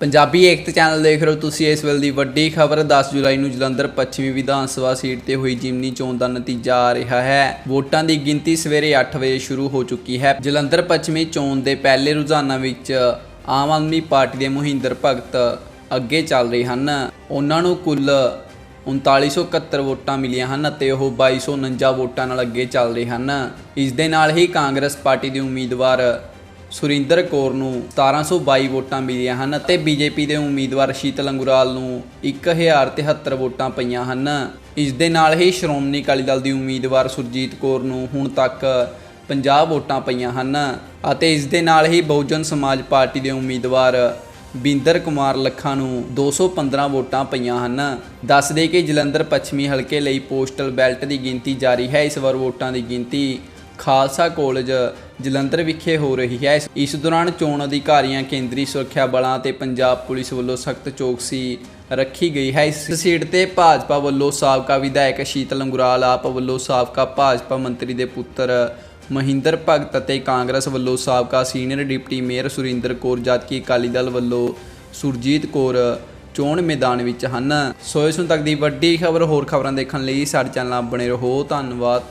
ਪੰਜਾਬੀ ਏਕਤਾ channel ਦੇਖ ਰਹੇ ਹੋ ਤੁਸੀਂ ਇਸ ਵੇਲੇ ਦੀ ਵੱਡੀ ਖਬਰ। 10 ਜੁਲਾਈ ਨੂੰ ਜਲੰਧਰ ਪੱਛਮੀ ਵਿਧਾਨ ਸਭਾ ਸੀਟ ਤੇ ਹੋਈ ਜਿਮਨੀ ਚੋਣ ਦਾ ਨਤੀਜਾ ਆ ਰਿਹਾ ਹੈ। ਵੋਟਾਂ ਦੀ ਗਿਣਤੀ ਸਵੇਰੇ 8 ਵਜੇ ਸ਼ੁਰੂ ਹੋ ਚੁੱਕੀ ਹੈ। ਜਲੰਧਰ ਪੱਛਮੀ ਚੋਣ ਦੇ ਪਹਿਲੇ ਰੁਝਾਨਾਂ ਵਿੱਚ ਆਮ ਆਦਮੀ ਪਾਰਟੀ ਦੇ ਮੋਹਿੰਦਰ ਭਗਤ ਅੱਗੇ ਚੱਲ ਰਹੇ ਹਨ। ਉਹਨਾਂ ਨੂੰ ਕੁੱਲ 3971 ਵੋਟਾਂ ਮਿਲੀਆਂ ਹਨ ਅਤੇ ਉਹ 2249 ਵੋਟਾਂ ਨਾਲ ਅੱਗੇ ਚੱਲ ਰਹੇ ਹਨ। ਇਸ ਦੇ ਨਾਲ ਹੀ ਕਾਂਗਰਸ ਪਾਰਟੀ ਦੇ ਉਮੀਦਵਾਰ ਸੁਰਿੰਦਰ ਕੌਰ ਨੂੰ 1722 ਵੋਟਾਂ ਮਿਲੀਆਂ ਹਨ ਅਤੇ ਬੀਜੇਪੀ ਦੇ ਉਮੀਦਵਾਰ ਸ਼ੀਤਲ ਅੰਗੁਰਾਲ ਨੂੰ 1073 ਵੋਟਾਂ ਪਈਆਂ ਹਨ। ਇਸ ਦੇ ਨਾਲ ਹੀ ਸ਼੍ਰੋਮਣੀ ਅਕਾਲੀ ਦਲ ਦੀ ਉਮੀਦਵਾਰ ਸੁਰਜੀਤ ਕੌਰ ਨੂੰ ਹੁਣ ਤੱਕ 50 ਵੋਟਾਂ ਪਈਆਂ ਹਨ ਅਤੇ ਇਸ ਦੇ ਨਾਲ ਹੀ ਬਹੁਜਨ ਸਮਾਜ ਪਾਰਟੀ ਦੇ ਉਮੀਦਵਾਰ ਬਿੰਦਰ ਕੁਮਾਰ ਲੱਖਾ ਨੂੰ 215 ਵੋਟਾਂ ਪਈਆਂ ਹਨ। ਦੱਸ ਦੇ ਕਿ ਜਲੰਧਰ ਪੱਛਮੀ ਹਲਕੇ ਲਈ ਪੋਸਟਲ ਬੈਲਟ ਦੀ ਗਿਣਤੀ ਜਾਰੀ ਹੈ। ਇਸ ਵਾਰ ਵੋਟਾਂ ਦੀ ਗਿਣਤੀ ਖਾਲਸਾ ਕਾਲਜ ਜਲੰਧਰ ਵਿਖੇ ਹੋ ਰਹੀ ਹੈ। ਇਸ- ਦੌਰਾਨ ਚੋਣ ਅਧਿਕਾਰੀਆਂ, ਕੇਂਦਰੀ ਸੁਰੱਖਿਆ ਬਲਾਂ ਤੇ ਪੰਜਾਬ ਪੁਲਿਸ ਵੱਲੋਂ ਸਖਤ ਚੌਕਸੀ ਰੱਖੀ ਗਈ ਹੈ। ਇਸ ਸੀਟ ਤੇ ਭਾਜਪਾ ਵੱਲੋਂ ਸਾਬਕਾ ਵਿਧਾਇਕ ਸ਼ੀਤਲ ਅੰਗੁਰਾਲ, ਆਪ ਵੱਲੋਂ ਸਾਬਕਾ ਭਾਜਪਾ ਮੰਤਰੀ ਦੇ ਪੁੱਤਰ ਮਹਿੰਦਰ ਭਗਤ ਅਤੇ ਕਾਂਗਰਸ ਵੱਲੋਂ ਸਾਬਕਾ senior deputy mayor Surinder Kaur ਜਦਕਿ ਅਕਾਲੀ ਦਲ ਵੱਲੋਂ ਸੁਰਜੀਤ ਕੌਰ ਚੋਣ ਮੈਦਾਨ ਵਿੱਚ ਹਨ। ਸੋ ਇਸ ਨੂੰ ਤੱਕ ਦੀ ਵੱਡੀ ਖਬਰ, ਹੋਰ ਖਬਰਾਂ ਦੇਖਣ ਲਈ ਸਾਡੇ ਚੈਨਲ ਨਾਲ ਬਣੇ ਰਹੋ। ਧੰਨਵਾਦ।